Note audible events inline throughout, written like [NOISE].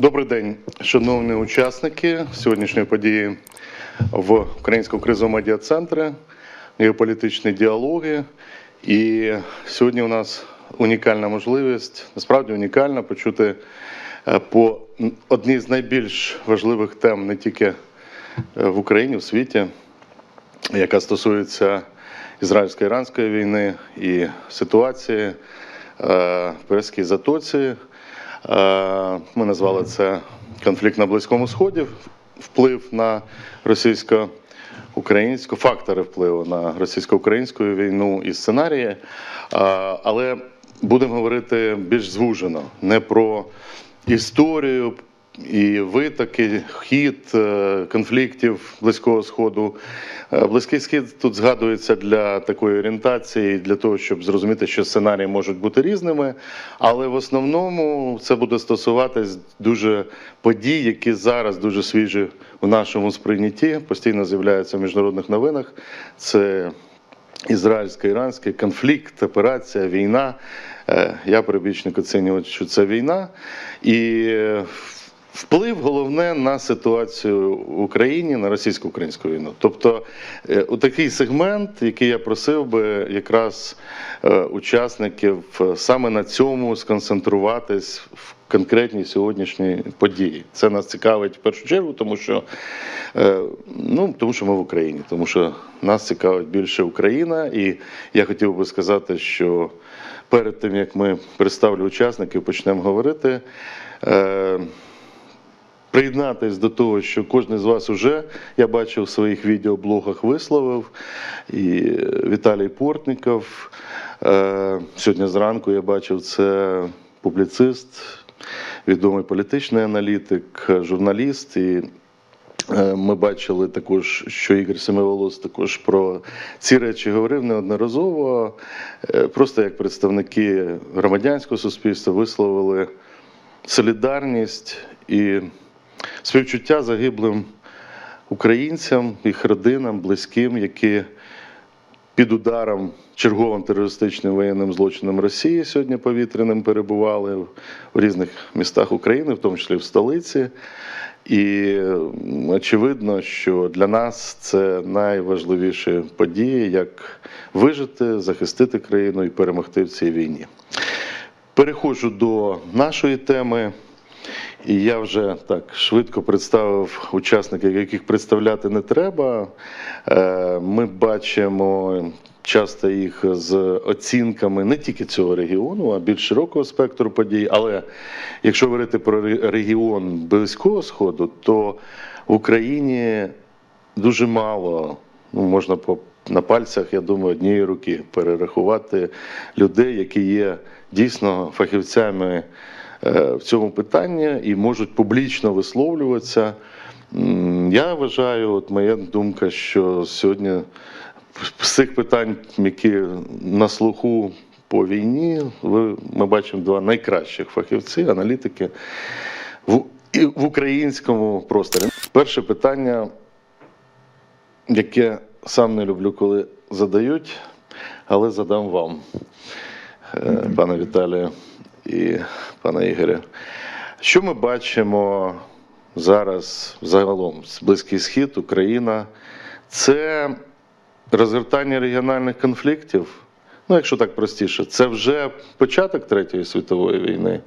Добрий день, шановні учасники сьогоднішньої події в Українському кризовому медіа-центрі, геополітичні діалоги. І сьогодні у нас унікальна можливість, насправді унікальна, почути е, по одній з найбільш важливих тем не тільки е, в Україні, в світі, яка стосується ізраїльсько-іранської війни і ситуації е, в Перській затоці. Е, Ми назвали це конфлікт на Близькому Сході, вплив на російсько-українську, фактори впливу на російсько-українську війну і сценарії. Е, Але будемо говорити більш звужено, не про історію і витоки, хід е, конфліктів Близького Сходу. Е, Близький схід тут згадується для такої орієнтації, для того, щоб зрозуміти, що сценарії можуть бути різними. Але в основному це буде стосуватись дуже подій, які зараз дуже свіжі у нашому сприйнятті, постійно з'являються в міжнародних новинах. Це ізраїльсько-іранський конфлікт, операція, війна. Е, Я перебічник оцінювати, що це війна. І вплив головне на ситуацію в Україні, на російсько-українську війну. Тобто, е, у такий сегмент, який я просив би якраз е, учасників е, саме на цьому сконцентруватись в конкретній сьогоднішній події. Це нас цікавить в першу чергу, тому що, ну, тому що ми в Україні, тому що нас цікавить більше Україна. І я хотів би сказати, що перед тим як ми представлю учасників, почнемо говорити. Приєднатись до того, що кожен з вас уже, я бачив в своїх відеоблогах, висловив. І е, Віталій Портніков. е, Сьогодні зранку я бачив це публіцист, відомий політичний аналітик, журналіст. І е, ми бачили також, що Ігор Семиволос також про ці речі говорив неодноразово. Просто як представники громадянського суспільства висловили солідарність і співчуття загиблим українцям, їх родинам, близьким, які під ударом черговим терористичним воєнним злочином Росії сьогодні повітряним перебували в різних містах України, в тому числі в столиці. І очевидно, що для нас це найважливіші події, як вижити, захистити країну і перемогти в цій війні. Переходжу до нашої теми. І я вже так швидко представив учасників, яких представляти не треба. Е, Ми бачимо часто їх з оцінками не тільки цього регіону, а більш широкого спектру подій. Але якщо говорити про регіон Близького Сходу, то в Україні дуже мало, ну можна по на пальцях, я думаю, однієї руки перерахувати людей, які є дійсно фахівцями в цьому питанні і можуть публічно висловлюватися. Я вважаю, от моя думка, що сьогодні з цих питань, які на слуху по війні, ми бачимо два найкращих фахівці, аналітики в, в українському просторі. Перше питання, яке сам не люблю, коли задають, але задам вам, е, пане Віталію і пане Ігоря. Що ми бачимо зараз загалом? Близький Схід, Україна? Це розгортання регіональних конфліктів. Ну, якщо так простіше, це вже початок Третьої світової війни.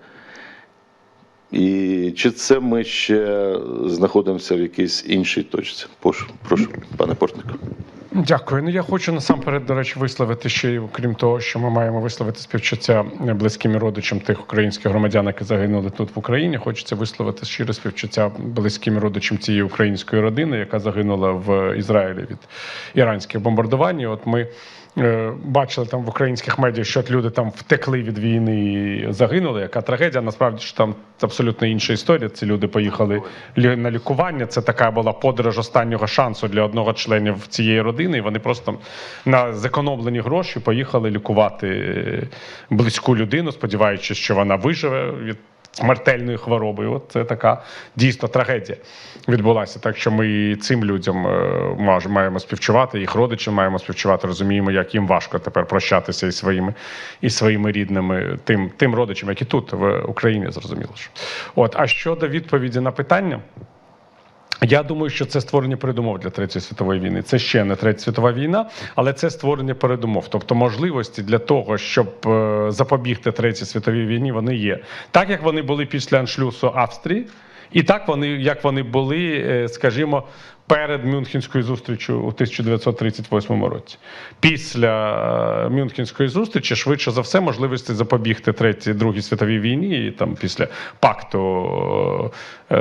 І чи це ми ще знаходимося в якійсь іншій точці? Прошу, прошу пане Портнику. Дякую. Ну я хочу насамперед, до речі, висловити ще й окрім того, що ми маємо висловити співчуття близьким родичам тих українських громадян, які загинули тут в Україні. Хочеться висловити щире співчуття близьким родичам цієї української родини, яка загинула в Ізраїлі від іранських бомбардувань. І От ми бачили там в українських медіа, що люди там втекли від війни і загинули. Яка трагедія? Насправді ж там абсолютно інша історія. Ці люди поїхали на лікування. Це така була подорож останнього шансу для одного членів цієї родини. І вони просто на зекономлені гроші поїхали лікувати е, близьку людину, сподіваючись, що вона виживе від смертельною хворобою. От це така дійсно трагедія відбулася. Так що ми цим людям е, маємо співчувати, їх родичам маємо співчувати. Розуміємо, як їм важко тепер прощатися із своїми і своїми рідними, тим, тим родичам, які тут в Україні, зрозуміло. Що. От, а щодо відповіді на питання. Я думаю, що це створення передумов для третьої світової війни. Це ще не третя світова війна, але це створення передумов. Тобто можливості для того, щоб е, запобігти третій світовій війні, вони є. Так як вони були після аншлюсу Австрії, і так вони, як вони були, е, скажімо, перед Мюнхенською зустрічю у 1938 році. Після е, Мюнхенської зустрічі, швидше за все, можливості запобігти третій другій світовій війні, і там після пакту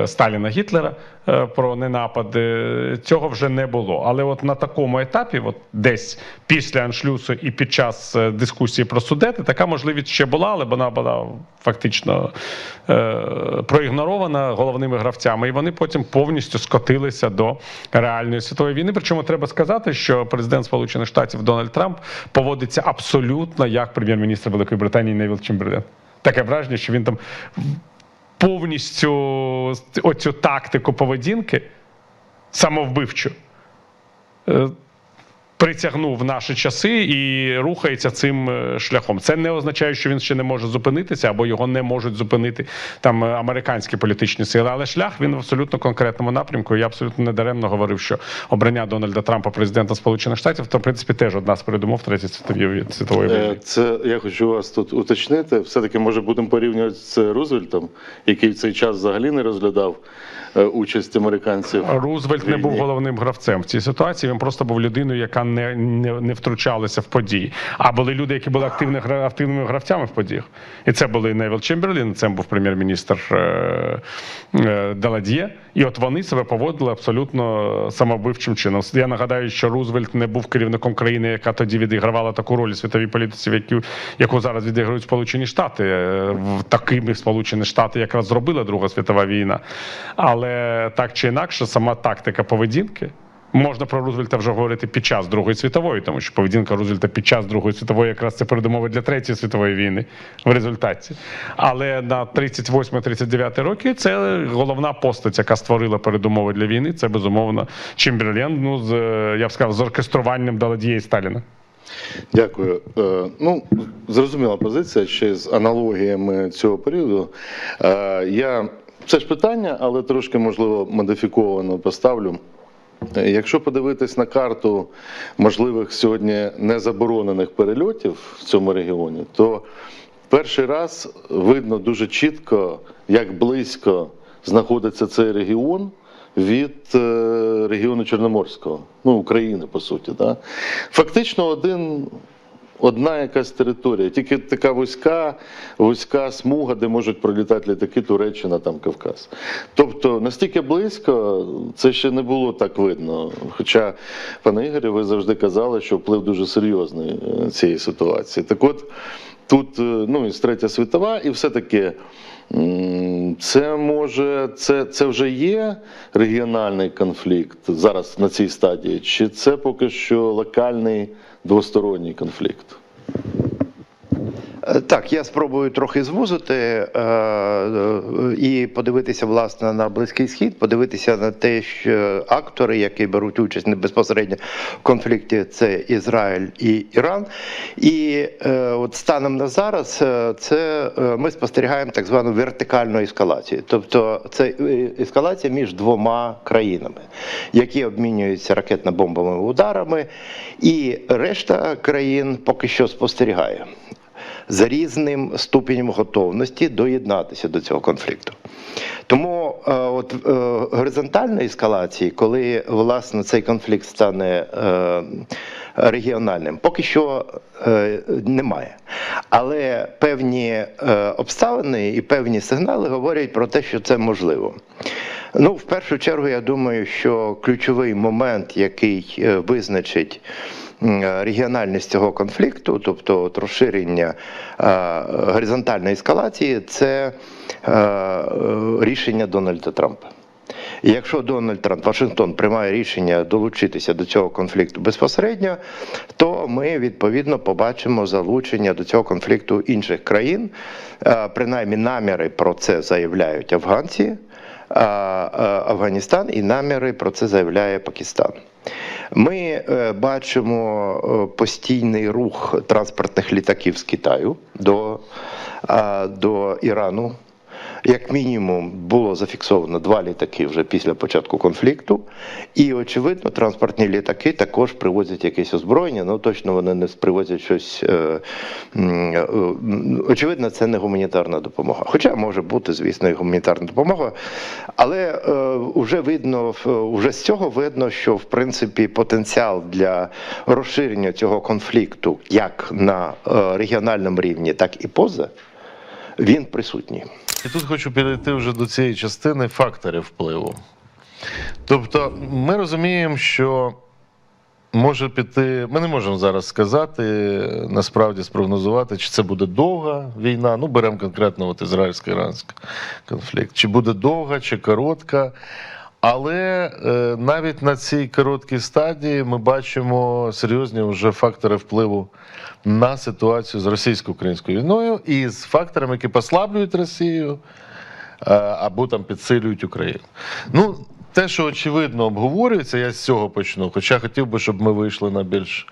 Сталіна Гітлера про ненапади, цього вже не було. Але от на такому етапі, от десь після аншлюсу і під час е, дискусії про судети, така можливість ще була, але вона була фактично е, проігнорована головними гравцями, і вони потім повністю скотилися до реальної світової війни. Причому треба сказати, що президент Сполучених Штатів Дональд Трамп поводиться абсолютно як прем'єр-міністр Великої Британії Невіл Чемберлен. Таке враження, що він там повністю оцю тактику поведінки самовбивчу. Притягнув в наші часи і рухається цим е, шляхом. Це не означає, що він ще не може зупинитися або його не можуть зупинити там е, американські політичні сили. Але шлях він в абсолютно конкретному напрямку. Я абсолютно недаремно говорив, що обрання Дональда Трампа президента Сполучених Штатів то в принципі теж одна з передумов третьої світової світової Е, війни. Це я хочу вас тут уточнити. Все-таки може будемо порівнювати з Рузвельтом, який в цей час взагалі не розглядав участь американців. Рузвельт не був головним гравцем в цій ситуації. Він просто був людиною, яка не, не, не втручалася в події. А були люди, які були активні, гра- активними гравцями в подіях. І це були Невіл Чемберлін, це був прем'єр-міністр е, е, Даладьє. І от вони себе поводили абсолютно самовбивчим чином. Я нагадаю, що Рузвельт не був керівником країни, яка тоді відігравала таку роль у світовій політиці, яку, яку зараз відіграють Сполучені Штати. Е, Такими Сполучені Штати якраз зробила Друга світова війна. Але так чи інакше, сама тактика поведінки. Можна про Рузвельта вже говорити під час Другої світової, тому що поведінка Рузвельта під час Другої світової якраз це передумови для Третьої світової війни в результаті. Але на 38-39 роки це головна постать, яка створила передумови для війни. Це безумовно Чемберлен, ну з я б сказав, з оркеструванням Даладіє і Сталіна. Дякую. Е, Ну, зрозуміла позиція ще з аналогіями цього періоду. Е, Я це ж питання, але трошки можливо модифіковано поставлю. Якщо подивитись на карту можливих сьогодні незаборонених перельотів в цьому регіоні, то перший раз видно дуже чітко, як близько знаходиться цей регіон від е, регіону Чорноморського, ну України, по суті. Да? Фактично один. Одна якась територія, тільки така вузька, вузька смуга, де можуть пролітати літаки Туреччина, там Кавказ. Тобто настільки близько це ще не було так видно. Хоча, пане Ігорі, ви завжди казали, що вплив дуже серйозний е, цієї ситуації. Так от тут е, ну, і третя світова, і все-таки м, це може, це, це вже є регіональний конфлікт зараз на цій стадії, чи це поки що локальний двосторонній конфлікт? Е, Так, я спробую трохи звузити е, е, і подивитися власне на близький схід, подивитися на те, що актори, які беруть участь не безпосередньо в конфлікті, це Ізраїль і Іран. І от станом на зараз це ми спостерігаємо так звану вертикальну ескалацію, тобто це ескалація між двома країнами, які обмінюються ракетно-бомбовими ударами, і решта країн поки що спостерігає за різним ступенем готовності доєднатися до цього конфлікту. Тому е, от е, горизонтальної ескалації, коли власне цей конфлікт стане е, регіональним, поки що немає. Але певні обставини і певні сигнали говорять про те, що це можливо. Ну, в першу чергу, я думаю, що ключовий момент, який визначить регіональність цього конфлікту, тобто от розширення е, горизонтальної ескалації, це е, е, рішення Дональда Трампа. І якщо Дональд Трамп Вашингтон приймає рішення долучитися до цього конфлікту безпосередньо, то ми відповідно побачимо залучення до цього конфлікту інших країн. Е, Принаймні наміри про це заявляють афганці, Афганістан і наміри про це заявляє Пакистан. Ми е, бачимо е, постійний рух транспортних літаків з Китаю до, до Ірану. Як мінімум було зафіксовано два літаки вже після початку конфлікту, і очевидно, транспортні літаки також привозять якесь озброєння. Ну точно вони не привозять щось. Е, е, очевидно, це не гуманітарна допомога. Хоча може бути, звісно, і гуманітарна допомога. Але е, вже видно, вже з цього видно, що в принципі потенціал для розширення цього конфлікту як на е, регіональному рівні, так і поза, він присутній. І тут хочу перейти вже до цієї частини факторів впливу. Тобто, ми розуміємо, що може піти. Ми не можемо зараз сказати, насправді спрогнозувати, чи це буде довга війна. Ну, беремо конкретно от ізраїльсько-іранський конфлікт. Чи буде довга, чи коротка. Але е, навіть на цій короткій стадії ми бачимо серйозні вже фактори впливу на ситуацію з російсько-українською війною і з факторами, які послаблюють Росію е, або там підсилюють Україну. Ну, те, що очевидно обговорюється, я з цього почну. Хоча хотів би, щоб ми вийшли на більш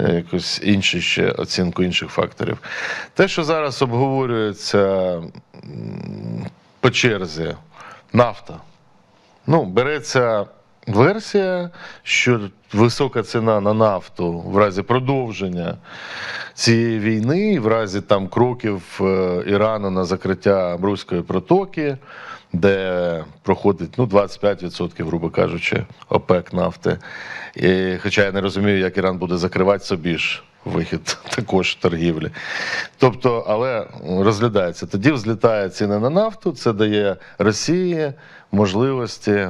е, якусь інші ще оцінку інших факторів. Те, що зараз обговорюється по черзі, нафта. Ну, береться версія, що висока ціна на нафту в разі продовження цієї війни, в разі там кроків е, Ірану на закриття Бруської протоки, де проходить ну, 25%, грубо кажучи, ОПЕК нафти. І, хоча я не розумію, як Іран буде закривати собі ж вихід [LAUGHS] також торгівлі. Тобто, але розглядається. Тоді взлітає ціни на нафту, це дає Росії можливості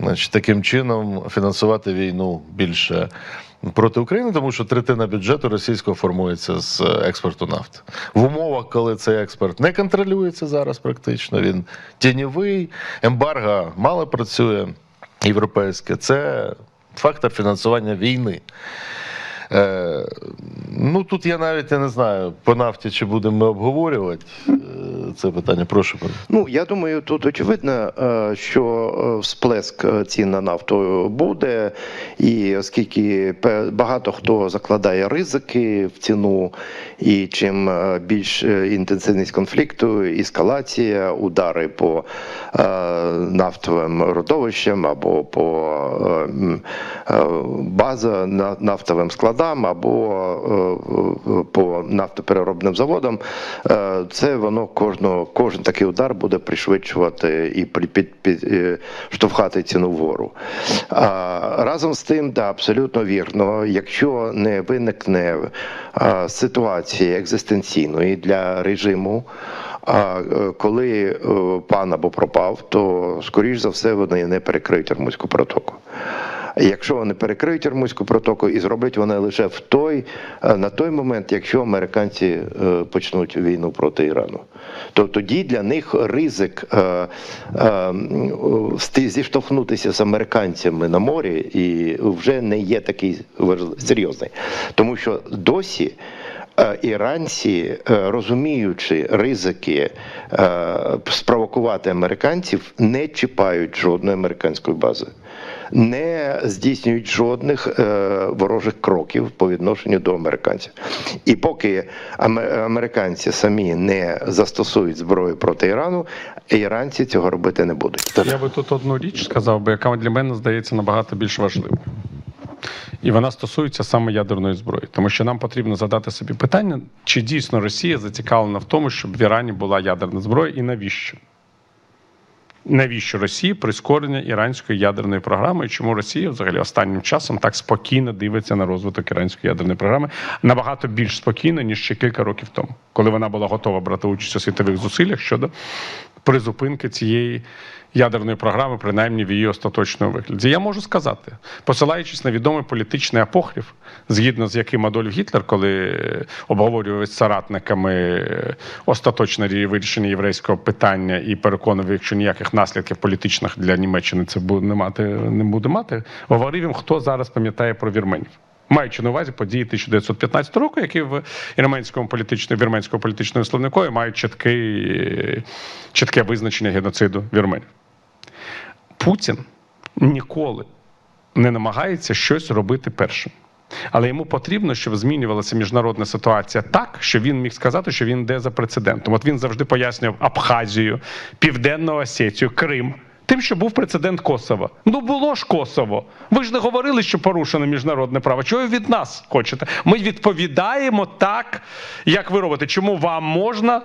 значить, таким чином фінансувати війну більше проти України, тому що третина бюджету російського формується з експорту нафти. В умовах, коли цей експорт не контролюється зараз, практично він тіньовий, ембарго мало працює європейське. Це фактор фінансування війни. Е, ну тут я навіть я не знаю, по нафті чи будемо ми обговорювати е, це питання. Прошу пане. Ну я думаю, тут очевидно, е, що е, всплеск е, цін на нафту буде, і оскільки багато хто закладає ризики в ціну, і чим більш інтенсивність конфлікту, ескалація, удари по нафтовим родовищам або по база на нафтовим складам, або по нафтопереробним заводам, це воно кожного, кожен такий удар буде пришвидшувати і при- під, під, е, штовхати ціну вгору. А, разом з тим, да, абсолютно вірно, якщо не виникне а, ситуації екзистенційної для режиму. А е, коли е, пан або пропав, то скоріш за все вони не перекриють Ормузьку протоку. Якщо вони перекриють Ормузьку протоку і зроблять вони лише в той е, на той момент, якщо американці е, почнуть війну проти Ірану, то тоді для них ризик е, зіштовхнутися з американцями на морі і вже не є такий серйозний, тому що досі. Іранці, розуміючи ризики спровокувати американців, не чіпають жодної американської бази, не здійснюють жодних е, ворожих кроків по відношенню до американців. І поки американці самі не застосують зброю проти Ірану, іранці цього робити не будуть. Я би тут одну річ сказав, би, яка для мене здається набагато більш важливою. І вона стосується саме ядерної зброї, тому що нам потрібно задати собі питання, чи дійсно Росія зацікавлена в тому, щоб в Ірані була ядерна зброя, і навіщо? Навіщо Росії прискорення іранської ядерної програми? І чому Росія взагалі останнім часом так спокійно дивиться на розвиток іранської ядерної програми набагато більш спокійно, ніж ще кілька років тому, коли вона була готова брати участь у світових зусиллях щодо призупинки цієї ядерної програми, принаймні в її остаточному вигляді. Я можу сказати, посилаючись на відомий політичний апохрів, згідно з яким Адольф Гітлер, коли обговорював з соратниками остаточне вирішення єврейського питання і переконував, якщо ніяких наслідків політичних для Німеччини це буде не мати не буде мати, говорив їм, хто зараз пам'ятає про вірменів. Маючи на увазі події 1915 року, які в вірменському політичному вірменському політичному словникові мають чіткий, чітке визначення геноциду вірменів. Путін ніколи не намагається щось робити першим. Але йому потрібно, щоб змінювалася міжнародна ситуація так, що він міг сказати, що він йде за прецедентом. От він завжди пояснював Абхазію, Південну Осетію, Крим. Тим, що був прецедент Косова. Ну було ж Косово. Ви ж не говорили, що порушено міжнародне право. Чого ви від нас хочете? Ми відповідаємо так, як ви робите. Чому вам можна,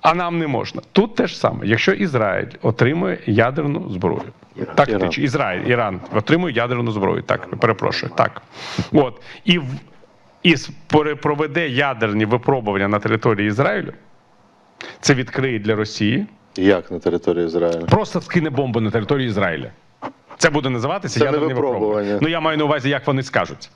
а нам не можна? Тут те ж саме. Якщо Ізраїль отримує ядерну зброю, так Іран. Ізраїль, Іран отримує ядерну зброю. Так, перепрошую. Так. От. І, і проведе ядерні випробування на території Ізраїлю. Це відкриє для Росії. Як на території Ізраїлю? Просто скине бомбу на територію Ізраїля. Це буде називатися Це не ядерне випробування. випробування. Ну я маю на увазі, як вони скажуть.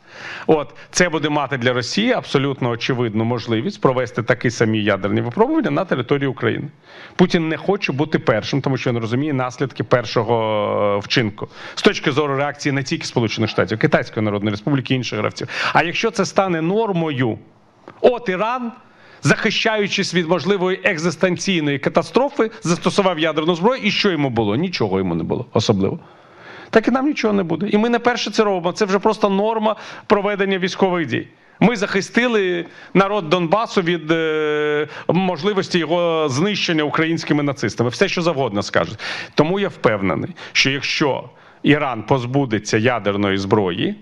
От це буде мати для Росії абсолютно очевидну можливість провести такі самі ядерні випробування на території України. Путін не хоче бути першим, тому що він розуміє наслідки першого е, вчинку з точки зору реакції не тільки Сполучених Штатів, Китайської Народної Республіки інших гравців. А якщо це стане нормою, от Іран. Захищаючись від можливої екзистенційної катастрофи, застосував ядерну зброю, і що йому було? Нічого йому не було особливо. Так і нам нічого не буде. І ми не перше це робимо. Це вже просто норма проведення військових дій. Ми захистили народ Донбасу від е, можливості його знищення українськими нацистами. Все, що завгодно скажуть. Тому я впевнений, що якщо Іран позбудеться ядерної зброї,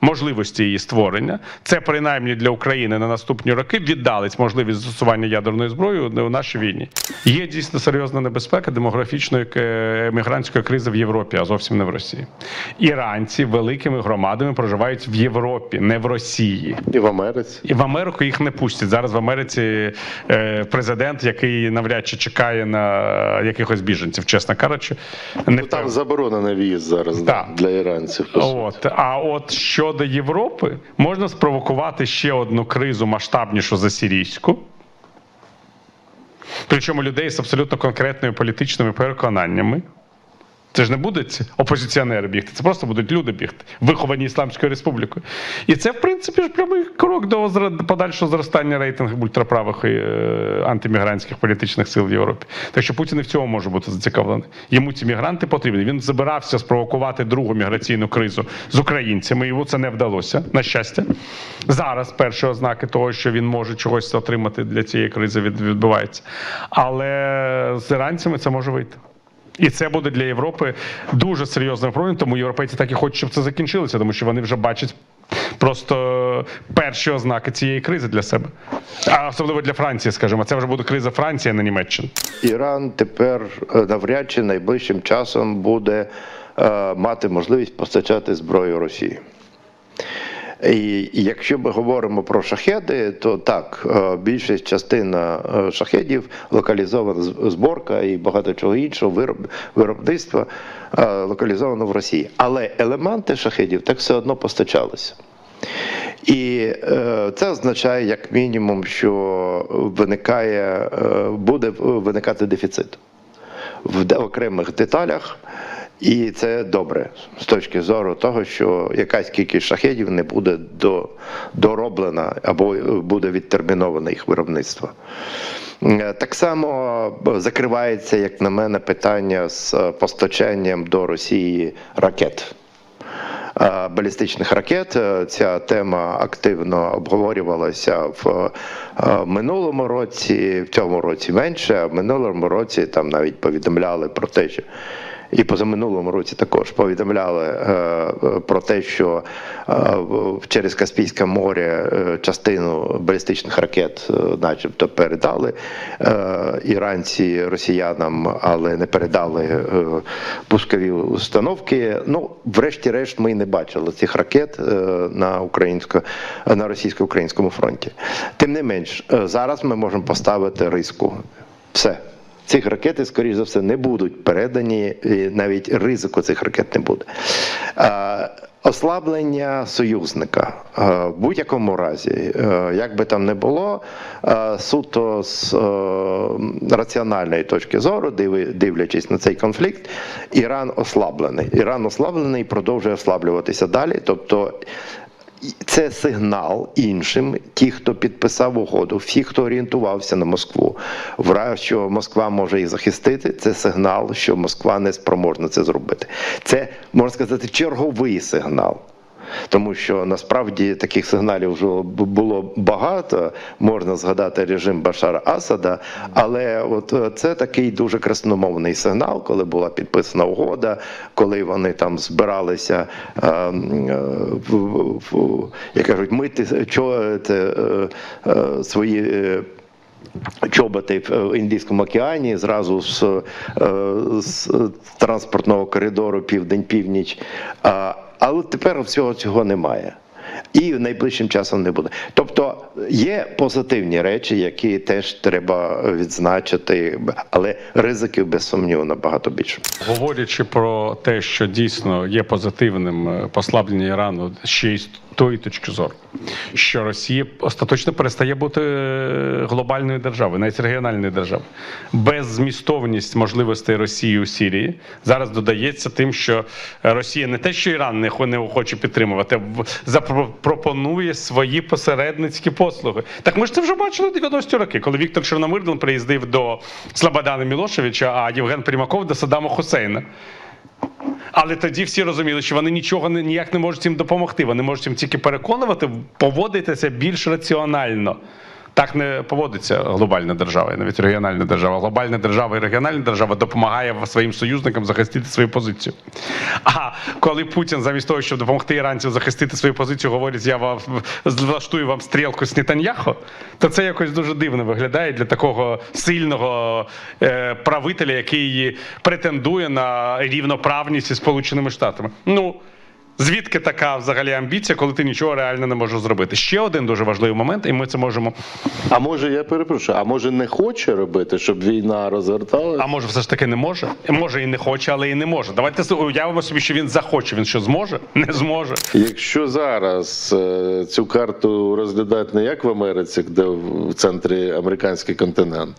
можливості її створення, це принаймні для України на наступні роки віддалить можливість застосування ядерної зброї у нашій війні. Є дійсно серйозна небезпека демографічної е, емігрантської кризи в Європі, а зовсім не в Росії. Іранці великими громадами проживають в Європі, не в Росії. І в Америці. І в Америку їх не пустять. Зараз в Америці е, президент, який навряд чи чекає на якихось біженців, чесно кажучи, не Ну, там заборонений в'їзд зараз да, для іранців. От а от щодо Європи, можна спровокувати ще одну кризу масштабнішу за сирійську. Причому людей з абсолютно конкретними політичними переконаннями. Це ж не будуть опозиціонери бігти, це просто будуть люди бігти, виховані Ісламською республікою. І це, в принципі, ж прямий крок до подальшого зростання рейтингів ультраправих і е, антимігрантських політичних сил в Європі. Так що Путін і в цьому може бути зацікавлений. Йому ці мігранти потрібні. Він збирався спровокувати другу міграційну кризу з українцями. Йому це не вдалося, на щастя. Зараз перші ознаки того, що він може чогось отримати для цієї кризи, від- відбуваються. Але з іранцями це може вийти. І це буде для Європи дуже серйозним проблемою, тому європейці так і хочуть, щоб це закінчилося, тому що вони вже бачать просто перші ознаки цієї кризи для себе. А особливо для Франції, скажімо, це вже буде криза Франції, а не Німеччини. Іран тепер е, навряд чи найближчим часом буде е, мати можливість постачати зброю Росії. І якщо ми говоримо про шахеди, то так, е, більшість частина е, шахедів локалізована зборка і багато чого іншого вироб, виробництва е, локалізовано в Росії. Але елементи шахедів так все одно постачалися. І це означає, як мінімум, що виникає, буде виникати дефіцит в окремих деталях. І це добре з точки зору того, що якась кількість шахедів не буде до, дороблена або е, буде відтерміноване їх виробництво. Е, Так само е, закривається, як на мене, питання з постачанням до Росії ракет. Е, Балістичних ракет Е, ця тема активно обговорювалася в е, минулому році, в цьому році менше, а в минулому році там навіть повідомляли про те, що і позаминулому році також повідомляли е, про те, що е, через Каспійське море частину балістичних ракет, начебто, передали е, іранці росіянам, але не передали е, пускові установки. Ну, врешті-решт, ми не бачили цих ракет е, на українсько на російсько-українському фронті. Тим не менш, е, зараз ми можемо поставити риску. Все. цих ракети, скоріш за все, не будуть передані, і навіть ризику цих ракет не буде. Ослаблення союзника Е, в будь-якому разі, е, як би там не було, е, суто з раціональної точки зору, дивлячись на цей конфлікт, Іран ослаблений. Іран ослаблений і продовжує ослаблюватися далі. Тобто це сигнал іншим, ті, хто підписав угоду, всі, хто орієнтувався на Москву, вра, що Москва може їх захистити. Це сигнал, що Москва не спроможна це зробити. Це можна сказати черговий сигнал. Тому що насправді таких сигналів вже було багато. Можна згадати режим Башара Асада, але от е, це такий дуже красномовний сигнал, коли була підписана угода, коли вони там збиралися, е, е, як кажуть, мити чо, це, е, свої. Чоботи в Індійському океані зразу з, з транспортного коридору південь-північ. Але тепер всього цього немає. І найближчим часом не буде. Тобто є позитивні речі, які теж треба відзначити, але ризиків без сумніву набагато більше. Говорячи про те, що дійсно є позитивним е, послаблення Ірану ще й тої точки зору, що Росія остаточно перестає бути е, глобальною державою, навіть регіональною державою. Беззмістовність можливостей Росії у Сірії зараз додається тим, що Росія не те, що Іран не хо- не хоче підтримувати, запропонує свої посередницькі послуги. Так ми ж це вже бачили в 90-ті роки, коли Віктор Чорномирдин приїздив до Слободана Мілошевича, а Євген Примаков до Саддама Хусейна. Але тоді всі розуміли, що вони нічого не ніяк не можуть їм допомогти. Вони можуть їм тільки переконувати, поводитися більш раціонально. Так не поводиться глобальна держава, і навіть регіональна держава. Глобальна держава і регіональна держава допомагає своїм союзникам захистити свою позицію. А коли Путін замість того, щоб допомогти іранцям захистити свою позицію, говорить, я вам влаштую вам стрілку з Нетаньяхо, то це якось дуже дивно виглядає для такого сильного е, правителя, який претендує на рівноправність із Сполученими Штатами. Ну. Звідки така взагалі амбіція, коли ти нічого реально не можеш зробити? Ще один дуже важливий момент, і ми це можемо. А може, я перепрошую, а може не хоче робити, щоб війна розверталася? А може, все ж таки не може? Може і не хоче, але і не може. Давайте уявимо собі, що він захоче. Він що зможе? [LAUGHS] Не зможе. Якщо зараз е, цю карту розглядають не як в Америці, де в центрі американський континент,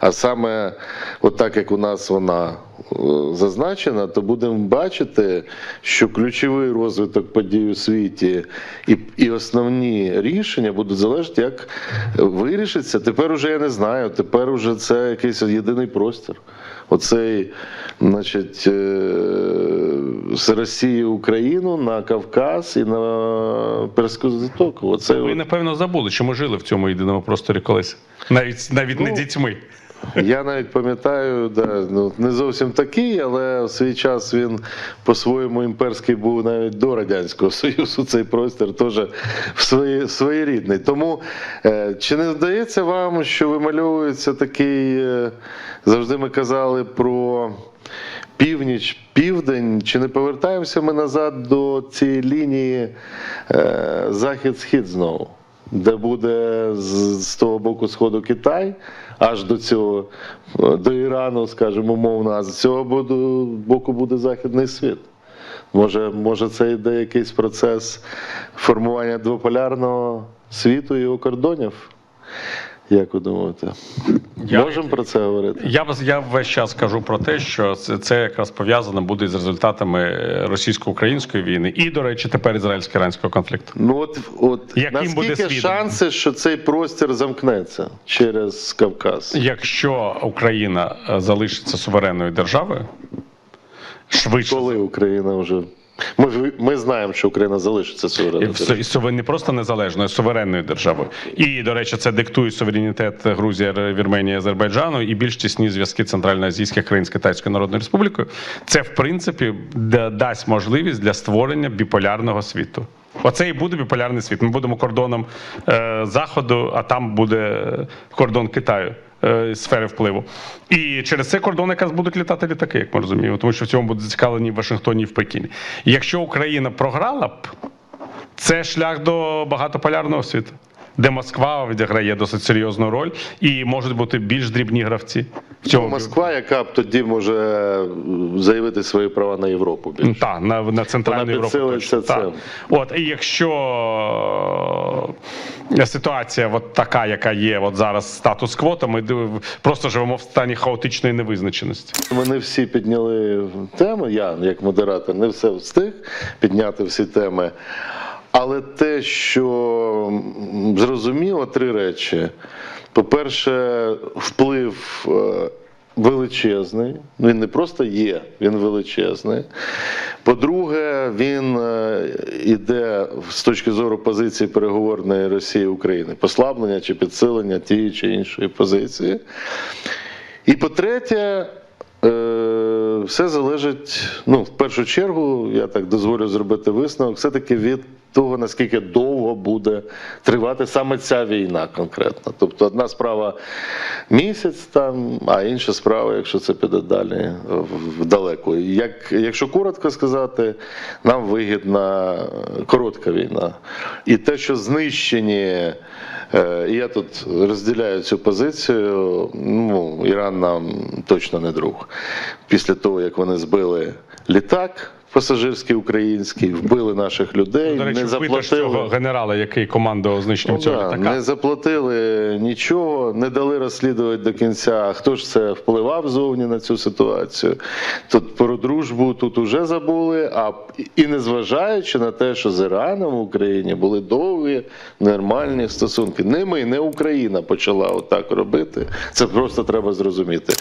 а саме от як у нас вона зазначена, то будемо бачити, що ключовий розвиток подій у світі і, і основні рішення будуть залежати, як вирішиться. Тепер уже я не знаю. Тепер уже це якийсь єдиний простір. Оцей, значить, е, з Росії в Україну на Кавказ і на Перську. Оце Ви напевно забули, що ми жили в цьому єдиному просторі колись. Навіть навіть не Ну, дітьми. Я навіть пам'ятаю, да, ну, не зовсім такий, але в свій час він по-своєму імперський був навіть до Радянського Союзу. Цей простір теж свої, своєрідний. Тому е, чи не здається вам, що вимальовується такий, е, завжди ми казали про. Північ, південь, чи не повертаємося ми назад до цієї лінії е, захід-схід знову, де буде з, з того боку сходу Китай, аж до цього, е, до Ірану, скажімо, умовно, а з цього боку, буде західний світ. Може, може, це йде якийсь процес формування двополярного світу і його кордонів? Як ви думаєте? Я- Можемо про це говорити? Я я весь час кажу про те, що це, це якраз пов'язано буде з результатами е, російсько-української війни і, до речі, тепер ізраїльсько-іранського конфлікту. Ну от, от Яким буде наскільки світ? шанси, що цей простір замкнеться через Кавказ? Якщо Україна е, залишиться суверенною державою, швидше Коли Україна вже. Ми, ми знаємо, що Україна залишиться суверенною. і суверен- не просто незалежною, а суверенною державою. І, до речі, це диктує суверенітет Грузії, Вірменії, Азербайджану і більш тісні зв'язки Центральноазійських країн з Китайською Народною Республікою. Це, в принципі, дасть можливість для створення біполярного світу. Оце і буде біполярний світ. Ми будемо кордоном е, Заходу, а там буде е, кордон Китаю. Е, Сфери впливу. І через цей кордон якраз будуть літати літаки, як ми розуміємо, тому що в цьому будуть зацікавлені в Вашингтоні і в Пекіні. Якщо Україна програла б, це шлях до багатополярного світу, де Москва відіграє досить серйозну роль, і можуть бути більш дрібні гравці. В цьому Москва, яка б тоді може заявити свої права на Європу більше. Так, на, на центральну Вона Європу. Так. От, і якщо е, ситуація от така, яка є от зараз статус-кво, то ми просто живемо в стані хаотичної невизначеності. Ми не всі підняли теми. Я, як модератор, не все встиг підняти всі теми. Але те, що зрозуміло, три речі. По-перше, вплив е, величезний. Він не просто є, він величезний. По-друге, він е, іде з точки зору позиції переговорної Росії України, послаблення чи підсилення тієї чи іншої позиції. І по-третє, е, все залежить, ну, в першу чергу, я так дозволю зробити висновок, все-таки від того, наскільки довго буде тривати саме ця війна конкретно. Тобто одна справа місяць там, а інша справа, якщо це піде далі вдалеку. Як, якщо коротко сказати, нам вигідна коротка війна. І те, що знищені. Е, я тут розділяю цю позицію. Ну, Іран нам точно не друг. Після того, як вони збили літак пасажирський український, вбили наших людей, До речі, не ж цього генерала, який командував знищенням Ну, цього да, літака. не заплатили нічого, не дали розслідувати до кінця. Хто ж це впливав зовні на цю ситуацію? Тут про дружбу тут уже забули. А і незважаючи на те, що з Іраном в Україні були довгі нормальні стосунки. Не ми, не Україна почала отак робити. Це просто треба зрозуміти.